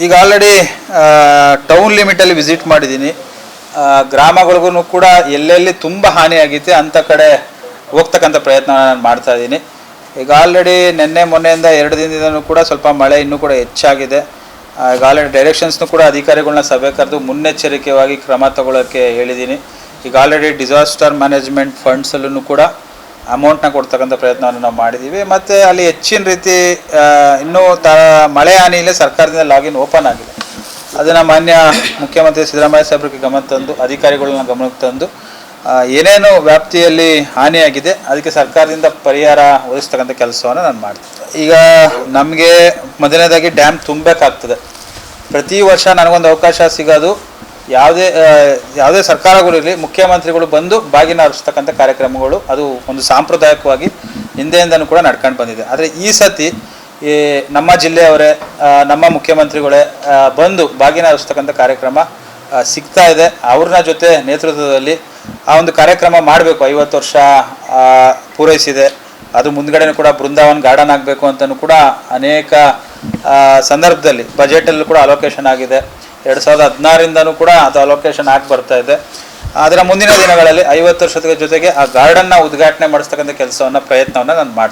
ಈಗ already town ಲಿಮಿಟಲ್ಲಿ visit ಮಾಡಿದ್ದೀನಿ. ಗ್ರಾಮಗಳಿಗೂ ಕೂಡ ಎಲ್ಲೆಲ್ಲಿ ತುಂಬ ಹಾನಿ ಆಗೈತೆ ಅಂಥ ಕಡೆ ಹೋಗ್ತಕ್ಕಂಥ ಪ್ರಯತ್ನ ನಾನು ಮಾಡ್ತಾ ಇದ್ದೀನಿ. ಈಗ ಆಲ್ರೆಡಿ ನಿನ್ನೆ, ಮೊನ್ನೆಯಿಂದ ಎರಡು ದಿನದಿಂದನೂ ಕೂಡ ಸ್ವಲ್ಪ ಮಳೆ ಇನ್ನೂ ಕೂಡ ಹೆಚ್ಚಾಗಿದೆ. ಈಗ ಆಲ್ರೆಡಿ ಡೈರೆಕ್ಷನ್ಸ್ನು ಕೂಡ ಅಧಿಕಾರಿಗಳನ್ನ ಸಭೆ ಕರೆದು ಮುನ್ನೆಚ್ಚರಿಕೆಯಾಗಿ ಕ್ರಮ ತಗೊಳ್ಳೋಕ್ಕೆ ಹೇಳಿದ್ದೀನಿ. ಈಗ ಆಲ್ರೆಡಿ ಡಿಸಾಸ್ಟರ್ ಮ್ಯಾನೇಜ್ಮೆಂಟ್ ಫಂಡ್ಸಲ್ಲೂ ಕೂಡ ಅಮೌಂಟ್ನ ಕೊಡ್ತಕ್ಕಂಥ ಪ್ರಯತ್ನವನ್ನು ನಾವು ಮಾಡಿದ್ದೀವಿ. ಮತ್ತು ಅಲ್ಲಿ ಹೆಚ್ಚಿನ ರೀತಿ ಇನ್ನೂ ತ ಮಳೆ ಹಾನಿಯಲ್ಲೇ ಸರ್ಕಾರದಿಂದ ಲಾಗಿನ್ ಓಪನ್ ಆಗಿದೆ. ಅದನ್ನು ಮಾನ್ಯ ಮುಖ್ಯಮಂತ್ರಿ ಸಿದ್ದರಾಮಯ್ಯ ಸಾಹೇಬ್ರಿಗೆ ಗಮನ ತಂದು, ಅಧಿಕಾರಿಗಳನ್ನ ಗಮನಕ್ಕೆ ತಂದು ಏನೇನು ವ್ಯಾಪ್ತಿಯಲ್ಲಿ ಹಾನಿಯಾಗಿದೆ, ಅದಕ್ಕೆ ಸರ್ಕಾರದಿಂದ ಪರಿಹಾರ ಒದಗಿಸ್ತಕ್ಕಂಥ ಕೆಲಸವನ್ನು ನಾನು ಮಾಡ್ತೀನಿ. ಈಗ ನಮಗೆ ಮೊದಲನೇದಾಗಿ ಡ್ಯಾಮ್ ತುಂಬಬೇಕಾಗ್ತದೆ. ಪ್ರತಿ ವರ್ಷ ನನಗೊಂದು ಅವಕಾಶ ಸಿಗೋದು ಯಾವುದೇ ಯಾವುದೇ ಸರ್ಕಾರಗಳು ಇರಲಿ, ಮುಖ್ಯಮಂತ್ರಿಗಳು ಬಂದು ಬಾಗಿನ ಹರಿಸ್ತಕ್ಕಂಥ ಕಾರ್ಯಕ್ರಮಗಳು, ಅದು ಒಂದು ಸಾಂಪ್ರದಾಯಿಕವಾಗಿ ಹಿಂದೆಯಿಂದನೂ ಕೂಡ ನಡ್ಕೊಂಡು ಬಂದಿದೆ. ಆದರೆ ಈ ಸತಿ ಈ ನಮ್ಮ ಜಿಲ್ಲೆಯವರೇ ನಮ್ಮ ಮುಖ್ಯಮಂತ್ರಿಗಳೇ ಬಂದು ಬಾಗಿನ ಹರಿಸ್ತಕ್ಕಂಥ ಕಾರ್ಯಕ್ರಮ ಸಿಗ್ತಾ ಇದೆ. ಅವ್ರನ್ನ ಜೊತೆ ನೇತೃತ್ವದಲ್ಲಿ ಆ ಒಂದು ಕಾರ್ಯಕ್ರಮ ಮಾಡಬೇಕು. ಐವತ್ತು ವರ್ಷ ಪೂರೈಸಿದೆ. ಅದು ಮುಂದ್ಗಡೆನೂ ಕೂಡ ಬೃಂದಾವನ್ ಗಾರ್ಡನ್ ಆಗಬೇಕು ಅಂತಲೂ ಕೂಡ ಅನೇಕ ಸಂದರ್ಭದಲ್ಲಿ ಬಜೆಟಲ್ಲೂ ಕೂಡ ಅಲೋಕೇಶನ್ ಆಗಿದೆ. ಎರಡು ಸಾವಿರದ ಹದಿನಾರಿಂದನೂ ಕೂಡ ಅದು ಅಲೋಕೇಶನ್ ಆಗಿ ಬರ್ತಾ ಇದೆ. ಅದರ ಮುಂದಿನ ದಿನಗಳಲ್ಲಿ ಐವತ್ತು ವರ್ಷದ ಜೊತೆಗೆ ಆ ಗಾರ್ಡನ್ನ ಉದ್ಘಾಟನೆ ಮಾಡಿಸ್ತಕ್ಕಂಥ ಕೆಲಸವನ್ನು, ಪ್ರಯತ್ನವನ್ನು ನಾನು ಮಾಡ್ತೀನಿ.